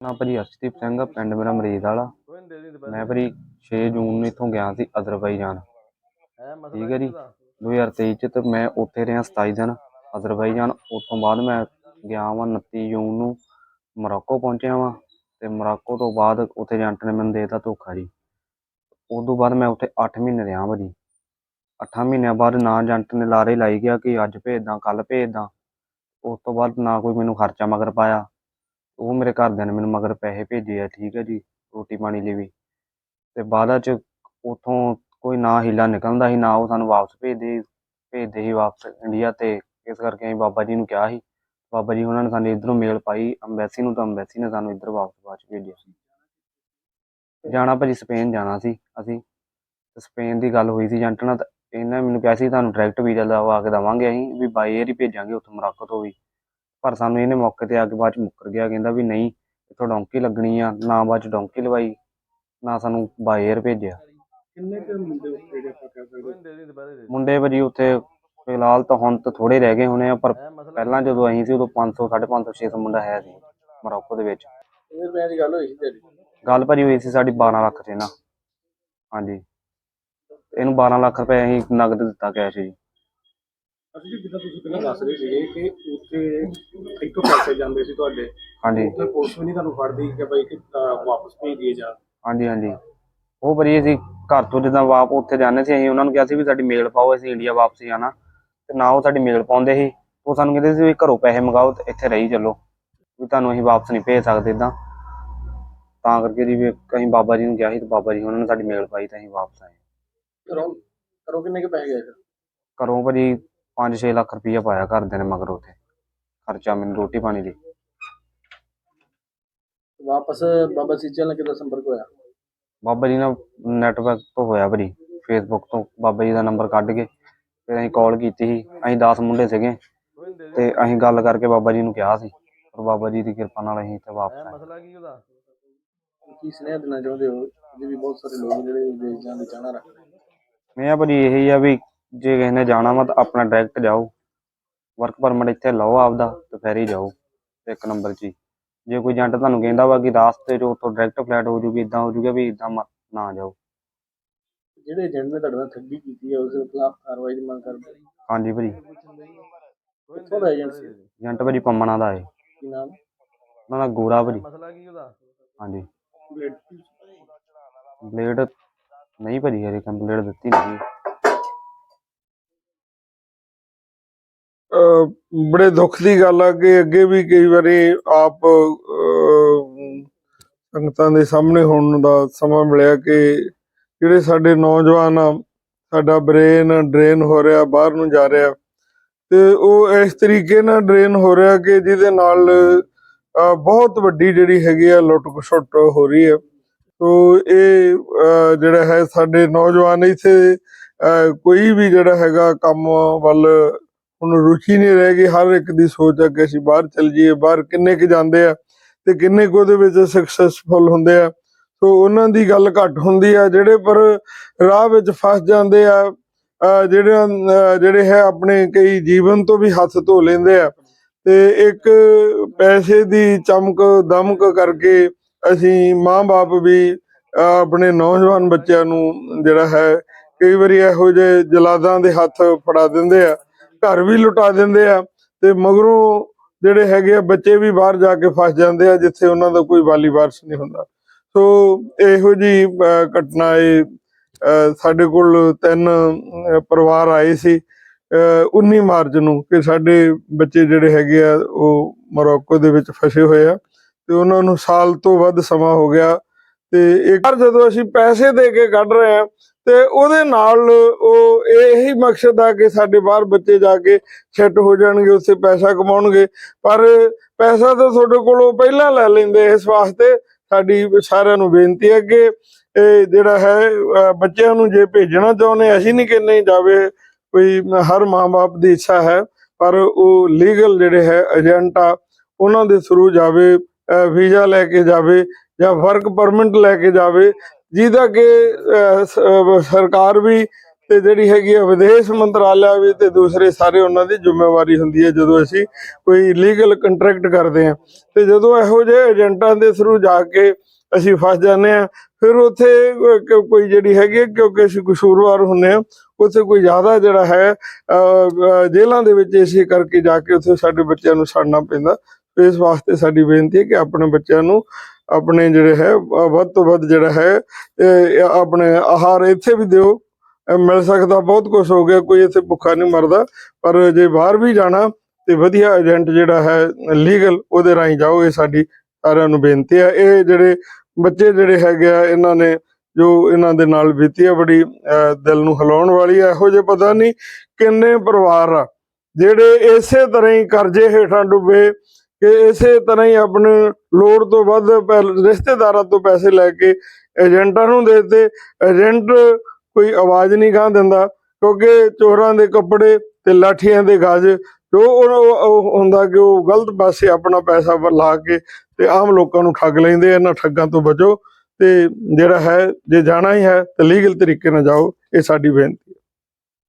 ਨਾ ਭਾਜੀ, ਅਰਸ਼ਦੀਪ ਸਿੰਘ, ਪਿੰਡ ਮੇਰਾ ਮਰੀਦ ਵਾਲਾ। ਮੈਂ ਭਾਜੀ 6 ਜੂਨ ਨੂੰ ਇੱਥੋਂ ਗਿਆ ਸੀ ਅਜ਼ਰਬਾਈਜਾਨ। ਠੀਕ ਹੈ ਜੀ 2023 ਚ ਤੇ ਮੈਂ ਉੱਥੇ ਰਿਹਾ 27 ਦਿਨ। ਅਜ਼ਰਬਾਈਜਾਨ ਉਸ ਤੋਂ ਬਾਅਦ ਮੈਂ ਗਿਆ ਵਾਂ 29 ਜੂਨ ਨੂੰ ਮੋਰਾਕੋ ਪਹੁੰਚਿਆ ਵਾਂ ਤੇ ਮੋਰਾਕੋ ਤੋਂ ਬਾਅਦ ਉੱਥੇ ਏਜੰਟ ਨੇ ਮੈਨੂੰ ਦੇਤਾ ਧੋਖਾ ਜੀ। ਉਸ ਤੋਂ ਬਾਅਦ ਮੈਂ ਉੱਥੇ 8 ਮਹੀਨੇ ਰਿਹਾ ਭਾਜੀ। 8 ਮਹੀਨਿਆਂ ਬਾਅਦ ਨਾ ਏਜੰਟ ਨੇ ਲਾਰੇ ਲਾਈ ਗਿਆ ਕਿ ਅੱਜ ਭੇਜਦਾ ਕੱਲ ਭੇਜਦਾ। ਉਸ ਤੋਂ ਬਾਅਦ ਨਾ ਕੋਈ ਮੈਨੂੰ ਖਰਚਾ ਮਗਰ ਪਾਇਆ। ਉਹ ਮੇਰੇ ਘਰਦਿਆਂ ਨੇ ਮੈਨੂੰ ਮਗਰ ਪੈਸੇ ਭੇਜੇ ਆ, ਠੀਕ ਹੈ ਜੀ, ਰੋਟੀ ਪਾਣੀ ਲਈ ਵੀ। ਤੇ ਬਾਅਦ ਚ ਉਥੋਂ ਕੋਈ ਨਾ ਹੀਲਾ ਨਿਕਲਦਾ ਸੀ, ਨਾ ਉਹ ਸਾਨੂੰ ਵਾਪਸ ਭੇਜਦੇ ਭੇਜਦੇ ਸੀ ਵਾਪਸ ਇੰਡੀਆ ਤੇ। ਇਸ ਕਰਕੇ ਅਸੀਂ ਬਾਬਾ ਜੀ ਨੂੰ ਕਿਹਾ ਸੀ। ਬਾਬਾ ਜੀ ਉਹਨਾਂ ਨੇ ਸਾਨੂੰ ਇਧਰੋਂ ਮੇਲ ਪਾਈ, ਅੰਬੈਸੀ ਨੂੰ ਤਾਂ ਅੰਬੈਸੀ ਨੇ ਸਾਨੂੰ ਇੱਧਰ ਵਾਪਸ ਬਾਅਦ ਚ ਭੇਜਿਆ ਸੀ। ਜਾਣਾ ਭਾਜੀ ਸਪੇਨ ਜਾਣਾ ਸੀ ਅਸੀਂ। ਸਪੇਨ ਦੀ ਗੱਲ ਹੋਈ ਸੀ ਏਜੰਟ ਨਾਲ, ਤਾਂ ਇਹਨਾਂ ਮੈਨੂੰ ਕਿਹਾ ਸੀ, ਤੁਹਾਨੂੰ ਡਾਇਰੈਕਟ ਵੀਜ਼ਾ ਲਵਾ ਕੇ ਦੇਵਾਂਗੇ ਅਸੀਂ, ਵੀ ਬਾਈ 에ਅਰ ਹੀ ਭੇਜਾਂਗੇ ਉੱਥੋਂ ਮੋਰੋਕੋ ਤੋਂ ਵੀ ਪਰ ਸਾਨੂੰ ਇਹਨੇ ਮੌਕੇ ਤੇ ਆ ਕੇ ਬਾਅਦ ਚ ਮੁੱਕਰ ਗਿਆ ਕਹਿੰਦਾ ਵੀ ਨਹੀਂ ਇੱਥੋਂ ਡੌਂਕੀ ਲੱਗਣੀ ਆ ਨਾ ਬਾਅਦ ਚ ਡੌਂਕੀ ਲਵਾਈ ਨਾ ਸਾਨੂੰ ਅਰ ਭੇਜਿਆ। ਕਿੰਨੇ ਕੁ ਮੁੰਡੇ ਉੱਥੇ ਜਿਹੜੇ ਆਪਾਂ ਕਹਿ ਸਕਦੇ ਮੁੰਡੇ ਭਾਜੀ ਉੱਥੇ ਫਿਲਹਾਲ ਤਾਂ ਹੁਣ ਤਾਂ ਥੋੜੇ ਰਹਿ ਗਏ ਹੋਣੇ ਆ ਪਰ ਪਹਿਲਾਂ ਜਦੋਂ ਅਸੀਂ ਸੀ ਉਦੋਂ 500 550 600 ਮੁੰਡਾ ਹੈ ਸੀ ਮੋਰੋਕੋ ਦੇ ਵਿੱਚ। ਇਹ ਰੁਪਏ ਦੀ ਗੱਲ ਹੋਈ ਸੀ ਤੇਰੀ। ਗੱਲ ਭਾਜੀ ਹੋਈ ਸੀ ਸਾਡੀ 12 ਲੱਖ ਤੇ ਨਾ ਹਾਂਜੀ। ਇਹਨੂੰ 12 ਲੱਖ ਰੁਪਏ ਅਸੀਂ ਨਗਦ ਦਿੱਤਾ ਕੈਸ਼ ਜੀ। ਅਸੀਂ ਜੀ ਜਿੱਦਾਂ ਤੁਸੀਂ ਪਹਿਲਾਂ ਦੱਸ ਰਹੇ ਸੀਗੇ ਕਿ ਉੱਥੇ ਇੱਥੋਂ ਪੈਸੇ ਜਾਂਦੇ ਸੀ ਤੁਹਾਡੇ। ਹਾਂਜੀ। ਉੱਥੇ ਪੁਲਿਸ ਵੀ ਨਹੀਂ ਤੁਹਾਨੂੰ ਫੜਦੀ ਕਿ ਬਈ ਕਿ ਅਹ ਵਾਪਸ ਭੇਜ ਦੀਏ ਜਾ। ਹਾਂਜੀ ਹਾਂਜੀ। ਉਹ ਭਾਜੀ ਅਸੀਂ ਘਰ ਤੋਂ ਜਿੱਦਾਂ ਵਾਪ ਉੱਥੇ ਜਾਂਦੇ ਸੀ ਅਸੀਂ ਉਹਨਾਂ ਨੂੰ ਕਿਹਾ ਸੀ ਵੀ ਸਾਡੀ ਮੇਲ ਪਾਓ ਅਸੀਂ ਇੰਡੀਆ ਵਾਪਸ ਜਾਣਾ ਤੇ ਨਾ ਉਹ ਸਾਡੀ ਮੇਲ ਪਾਉਂਦੇ ਸੀ। ਉਹ ਸਾਨੂੰ ਕਹਿੰਦੇ ਸੀ ਵੀ ਘਰੋਂ ਪੈਸੇ ਮੰਗਾਓ ਤੇ ਇੱਥੇ ਰਹੀ ਚੱਲੋ। ਵੀ ਤੁਹਾਨੂੰ ਅਸੀਂ ਵਾਪਸ ਨਹੀਂ ਭੇਜ ਸਕਦੇ ਇਦਾਂ। ਤਾਂ ਕਰਕੇ ਜੀ ਵੀ ਅਸੀਂ ਬਾਬਾ ਜੀ ਨੂੰ ਕਿਹਾ ਸੀ ਤੇ ਬਾਬਾ ਜੀ ਉਹਨਾਂ ਨੇ ਸਾਡੀ ਮੇਲ ਪਾਈ ਤਾਂ ਅਸੀਂ ਵਾਪਸ ਆਏ। ਕਰੋ ਕਰੋ ਕਿੰਨੇ ਕੁ ਪੈਸੇ ਗਏ ਫਿਰ? ਘਰੋਂ ਭਾਜੀ 5-6 ਲੱਖ ਰੁਪਈਆ ਪਾਇਆ ਘਰਦਿਆਂ ਨੇ ਮਗਰ ਉੱਥੇ। ਖਰਚਾ ਮੈਨੂੰ ਰੋਟੀ ਪਾਣੀ ਲਈ ਵਾਪਸ ਬਾਬਾ ਸੀਚਲ ਨਾਲ ਕਿਦਾਂ ਸੰਪਰਕ ਹੋਇਆ? ਬਾਬਾ ਜੀ ਨਾਲ ਨੈਟਵਰਕ ਤੋਂ ਹੋਇਆ ਭਾਜੀ। ਫੇਸਬੁੱਕ ਤੋਂ ਬਾਬਾ ਜੀ ਦਾ ਨੰਬਰ ਕੱਢ ਕੇ ਫਿਰ ਅਸੀਂ ਕਾਲ ਕੀਤੀ ਸੀ। ਅਸੀਂ 10 ਮੁੰਡੇ ਸੀਗੇ ਤੇ ਅਸੀਂ ਗੱਲ ਕਰਕੇ ਬਾਬਾ ਜੀ ਨੂੰ ਕਿਹਾ ਸੀ। ਪਰ ਬਾਬਾ ਜੀ ਦੀ ਕਿਰਪਾ ਨਾਲ ਅਸੀਂ ਇੱਥੇ ਵਾਪਸ ਆਏ। ਮਸਲਾ ਕੀ ਉਹਦਾ? ਕੀ ਸੁਨੇਹਾ ਦੇਣਾ ਚਾਹੁੰਦੇ ਹੋ? ਜੇ ਵੀ ਬਹੁਤ ਸਾਰੇ ਲੋਕ ਜਿਹੜੇ ਵਿਦੇਸ਼ ਜਾਣ ਦੀ ਚਾਹਨਾ ਰੱਖਦੇ ਮੈਂ ਭਾਜੀ ਇਹੀ ਆ ਵੀ ਜੇ ਕਿਸੇ ਨੇ ਜਾਣਾ ਵਾ ਤਾਂ ਆਪਣਾ ਡਾਇਰੈਕਟ ਜਾਓ। ਵਰਕ ਪਰਮਿਟ ਇੱਥੇ ਲਓ ਆਪਦਾ ਤੇ ਫਿਰ ਹੀ ਜਾਓ ਇੱਕ ਨੰਬਰ 'ਚ ਹੀ। ਜੇ ਕੋਈ ਏਜੰਟ ਤੁਹਾਨੂੰ ਕਹਿੰਦਾ ਵਾ ਕਿ ਰਾਸਤੇ 'ਚ ਉੱਥੋਂ ਡਾਇਰੈਕਟ ਫਲਾਈਟ ਹੋ ਜੂਗੀ ਇਦਾਂ ਹੋ ਜੂਗਾ ਵੀ ਇਦਾਂ ਨਾ ਜਾਓ। ਜਿਹੜੇ ਏਜੰਟ ਨੇ ਤੁਹਾਡੇ ਨਾਲ ਠੱਗੀ ਕੀਤੀ ਹੈ ਉਸ ਦੇ ਖਿਲਾਫ ਕਾਰਵਾਈ ਦੀ ਮੰਗ ਕਰਦੇ ਹਾਂਜੀ ਭਾਜੀ। ਕਿੱਥੋਂ ਦਾ ਏਜੰਟ ਸੀ? ਏਜੰਟ ਭਾਜੀ ਪੰਮਣਾ ਦਾ ਹੈ ਕੀ ਨਾਮ? ਉਹਨਾਂ ਦਾ ਗੋਰਾ ਭਾਜੀ। ਮਸਲਾ ਕੀ ਉਹਦਾ? ਹਾਂਜੀ। ਬਲੇਡ ਨਹੀਂ ਭਾਜੀ ਹਰੇ ਕੰਪਲੀਟ ਦਿੱਤੀ ਨਹੀਂ। ਬੜੇ ਦੁੱਖ ਦੀ ਗੱਲ ਆ ਕਿ ਅੱਗੇ ਵੀ ਕਈ ਵਾਰੀ ਆਪ ਸੰਗਤਾਂ ਦੇ ਸਾਹਮਣੇ ਹੋਣ ਦਾ ਸਮਾਂ ਮਿਲਿਆ ਕਿ ਜਿਹੜੇ ਸਾਡੇ ਨੌਜਵਾਨ ਆ, ਸਾਡਾ ਬ੍ਰੇਨ ਡਰੇਨ ਹੋ ਰਿਹਾ, ਬਾਹਰ ਨੂੰ ਜਾ ਰਿਹਾ। ਤੇ ਉਹ ਇਸ ਤਰੀਕੇ ਨਾਲ ਡਰੇਨ ਹੋ ਰਿਹਾ ਕਿ ਜਿਹਦੇ ਨਾਲ ਬਹੁਤ ਵੱਡੀ ਜਿਹੜੀ ਹੈਗੀ ਆ ਲੁੱਟ ਖਸੁੱਟ ਹੋ ਰਹੀ ਹੈ ਤੋ ਇਹ ਜਿਹੜਾ ਹੈ ਸਾਡੇ ਨੌਜਵਾਨ ਇੱਥੇ ਕੋਈ ਵੀ ਜਿਹੜਾ ਹੈਗਾ ਕੰਮ ਵੱਲ ਹੁਣ ਰੁਚੀ ਨਹੀਂ ਰਹਿ ਗਈ, ਹਰ ਇੱਕ ਦੀ ਸੋਚ ਆ ਕਿ ਅਸੀਂ ਬਾਹਰ ਚੱਲ ਜਾਈਏ, ਬਾਹਰ ਕਿੰਨੇ ਕੁ ਜਾਂਦੇ ਆ ਤੇ ਕਿੰਨੇ ਕੁ ਉਹਦੇ ਵਿੱਚ ਸਕਸੈਸਫੁਲ ਹੁੰਦੇ ਆ। ਸੋ ਉਹਨਾਂ ਦੀ ਗੱਲ ਘੱਟ ਹੁੰਦੀ ਆ, ਜਿਹੜੇ ਪਰ ਰਾਹ ਵਿੱਚ ਫਸ ਜਾਂਦੇ ਆ ਜਿਹੜੇ ਜਿਹੜੇ ਹੈ ਆਪਣੇ ਕਈ ਜੀਵਨ ਤੋਂ ਵੀ ਹੱਥ ਧੋ ਲੈਂਦੇ ਆ। ਤੇ ਇੱਕ ਪੈਸੇ ਦੀ ਚਮਕ, ਦਮਕ ਕਰਕੇ ਅਸੀਂ ਮਾਂ-ਬਾਪ ਵੀ ਆਪਣੇ ਨੌਜਵਾਨ ਬੱਚਿਆਂ ਨੂੰ ਜਿਹੜਾ ਹੈ, ਕਈ ਵਾਰੀ ਇਹੋ ਜਿਹੇ ਜਲਾਦਾਂ ਦੇ ਹੱਥ ਫੜਾ ਦਿੰਦੇ ਆ। ਘਰ ਵੀ ਲੁਟਾ ਦਿੰਦੇ ਆ ਤੇ ਮਗਰੋਂ ਜਿਹੜੇ ਹੈਗੇ ਆ ਬੱਚੇ ਵੀ ਬਾਹਰ ਜਾ ਕੇ ਫਸ ਜਾਂਦੇ ਆ ਜਿੱਥੇ ਉਹਨਾਂ ਦਾ ਕੋਈ ਵਾਲੀ ਵਾਰਸ ਨਹੀਂ ਹੁੰਦਾ। ਸੋ ਇਹੋ ਜੀ ਘਟਨਾ ਇਹ ਸਾਡੇ ਕੋਲ ਤਿੰਨ ਪਰਿਵਾਰ ਆਏ ਸੀ। ਅਹ, 19 ਮਾਰਚ ਨੂੰ ਕਿ ਸਾਡੇ ਬੱਚੇ ਜਿਹੜੇ ਹੈਗੇ ਆ ਉਹ ਮੋਰੋਕੋ ਦੇ ਵਿੱਚ ਫਸੇ ਹੋਏ ਆ ਤੇ ਉਹਨਾਂ ਨੂੰ ਸਾਲ ਤੋਂ ਵੱਧ ਸਮਾਂ ਹੋ ਗਿਆ ਤੇ ਇੱਕ ਜਦੋਂ ਅਸੀਂ ਪੈਸੇ ਦੇ ਕੇ ਕੱਢ ਰਹੇ ਆ ਤੇ ਉਹਦੇ ਨਾਲ ਉਹ ਇਹੀ ਮਕਸਦ ਆ ਕਿ ਸਾਡੇ ਬਾਹਰ ਬੱਚੇ ਜਾ ਕੇ ਸੈੱਟ ਹੋ ਜਾਣਗੇ, ਉੱਥੇ ਪੈਸਾ ਕਮਾਉਣਗੇ। ਪਰ ਪੈਸਾ ਤਾਂ ਤੁਹਾਡੇ ਕੋਲੋਂ ਪਹਿਲਾਂ ਲੈ ਲੈਂਦੇ, ਇਸ ਵਾਸਤੇ ਸਾਡੀ ਸਾਰਿਆਂ ਨੂੰ ਬੇਨਤੀ ਹੈ ਕਿ ਇਹ ਜਿਹੜਾ ਹੈ ਬੱਚਿਆਂ ਨੂੰ ਜੇ ਭੇਜਣਾ ਚਾਹੁੰਦੇ ਅਸੀਂ ਨਹੀਂ ਕਿ ਨਹੀਂ ਜਾਵੇ, ਕੋਈ ਹਰ ਮਾਂ-ਬਾਪ ਦੀ ਇੱਛਾ ਹੈ, ਪਰ ਉਹ ਲੀਗਲ ਜਿਹੜੇ ਹੈ ਏਜੰਟ ਆ, ਉਹਨਾਂ ਦੇ ਥਰੂ ਜਾਵੇ ਵੀਜ਼ਾ ਲੈ ਕੇ ਜਾਵੇ ਜਾਂ ਵਰਕ ਪਰਮਿਟ ਲੈ ਕੇ ਜਾਵੇ ਜਿਹਦਾ ਕਿ ਸਰਕਾਰ ਵੀ ਤੇ ਜਿਹੜੀ ਹੈਗੀ ਆ ਵਿਦੇਸ਼ ਮੰਤਰਾਲਾ ਵੀ ਤੇ ਦੂਸਰੇ ਸਾਰੇ ਉਹਨਾਂ ਦੀ ਜ਼ਿੰਮੇਵਾਰੀ ਹੁੰਦੀ ਹੈ ਜਦੋਂ ਅਸੀਂ ਕੋਈ ਲੀਗਲ ਕੰਟਰੈਕਟ ਕਰਦੇ ਹਾਂ। ਤੇ ਜਦੋਂ ਇਹੋ ਜਿਹੇ ਏਜੰਟਾਂ ਦੇ ਥਰੂ ਜਾ ਕੇ ਅਸੀਂ ਫਸ ਜਾਂਦੇ ਆ ਫਿਰ ਉੱਥੇ ਕੋਈ ਜਿਹੜੀ ਹੈਗੀ ਹੈ, ਕਿਉਂਕਿ ਅਸੀਂ ਕਸੂਰਵਾਰ ਹੁੰਨੇ ਆ ਉੱਥੇ ਕੋਈ ਜ਼ਿਆਦਾ ਜਿਹੜਾ ਹੈ ਅਹ, ਅਹ, ਜੇਲ੍ਹਾਂ ਦੇ ਵਿੱਚ ਇਸੇ ਕਰਕੇ ਜਾ ਕੇ ਉੱਥੇ ਸਾਡੇ ਬੱਚਿਆਂ ਨੂੰ ਛੱਡਣਾ ਪੈਂਦਾ। ਇਸ ਵਾਸਤੇ ਸਾਡੀ ਬੇਨਤੀ ਹੈ ਕਿ ਆਪਣੇ ਬੱਚਿਆਂ ਨੂੰ ਆਪਣੇ ਜਿਹੜੇ ਹੈ ਵੱਧ ਤੋਂ ਵੱਧ ਜਿਹੜਾ ਹੈ ਆਪਣੇ ਆਹਾਰ ਇੱਥੇ ਵੀ ਦਿਓ ਮਿਲ ਸਕਦਾ ਬਹੁਤ ਕੁਝ ਹੋ ਗਿਆ ਕੋਈ ਇੱਥੇ ਭੁੱਖਾ ਨਹੀਂ ਮਰਦਾ ਪਰ ਜੇ ਬਾਹਰ ਵੀ ਜਾਣਾ ਤੇ ਵਧੀਆ ਏਜੰਟ ਜਿਹੜਾ ਹੈ ਲੀਗਲ ਉਹਦੇ ਰਾਹੀਂ ਜਾਓ ਇਹ ਸਾਡੀ ਸਾਰਿਆਂ ਨੂੰ ਬੇਨਤੀ ਹੈ। ਇਹ ਜਿਹੜੇ ਬੱਚੇ ਜਿਹੜੇ ਹੈਗੇ ਆ ਇਹਨਾਂ ਨੇ ਜੋ ਇਹਨਾਂ ਦੇ ਨਾਲ ਬੀਤੀ ਆ ਬੜੀ ਅਹ, ਦਿਲ ਨੂੰ ਹਿਲਾਉਣ ਵਾਲੀ ਹੈ ਇਹੋ ਜਿਹੇ ਪਤਾ ਨਹੀਂ ਕਿੰਨੇ ਪਰਿਵਾਰ ਆ ਜਿਹੜੇ ਇਸੇ ਤਰ੍ਹਾਂ ਹੀ ਕਰਜ਼ੇ ਹੇਠਾਂ ਡੁੱਬੇ ਕਿ ਇਸੇ ਤਰ੍ਹਾਂ ਹੀ ਆਪਣੇ ਲੋੜ ਤੋਂ ਵੱਧ ਪੈ- ਰਿਸ਼ਤੇਦਾਰਾਂ ਤੋਂ ਪੈਸੇ ਲੈ ਕੇ ਏਜੰਟਾਂ ਨੂੰ ਦੇ ਦਿੱਤੇ। ਏਜੰਟ ਕੋਈ ਆਵਾਜ਼ ਨਹੀਂ ਗਾਂ ਦਿੰਦਾ, ਕਿਉਂਕਿ ਚੋਰਾਂ ਦੇ ਕੱਪੜੇ ਤੇ ਲਾਠੀਆਂ ਦੇ ਗਾਜ, ਜੋ ਉਹ ਹੁੰਦਾ ਕਿ ਉਹ ਗਲਤ ਪਾਸੇ ਆਪਣਾ ਪੈਸਾ ਲਾ ਕੇ ਤੇ ਆਮ ਲੋਕਾਂ ਨੂੰ ਠੱਗ ਲੈਂਦੇ ਇਹਨਾਂ ਠੱਗਾਂ ਤੋਂ ਬਚੋ। ਤੇ ਜਿਹੜਾ ਹੈ, ਜੇ ਜਾਣਾ ਹੀ ਹੈ, ਤਾਂ ਲੀਗਲ ਤਰੀਕੇ ਨਾਲ ਜਾਓ, ਇਹ ਸਾਡੀ ਬੇਨਤੀ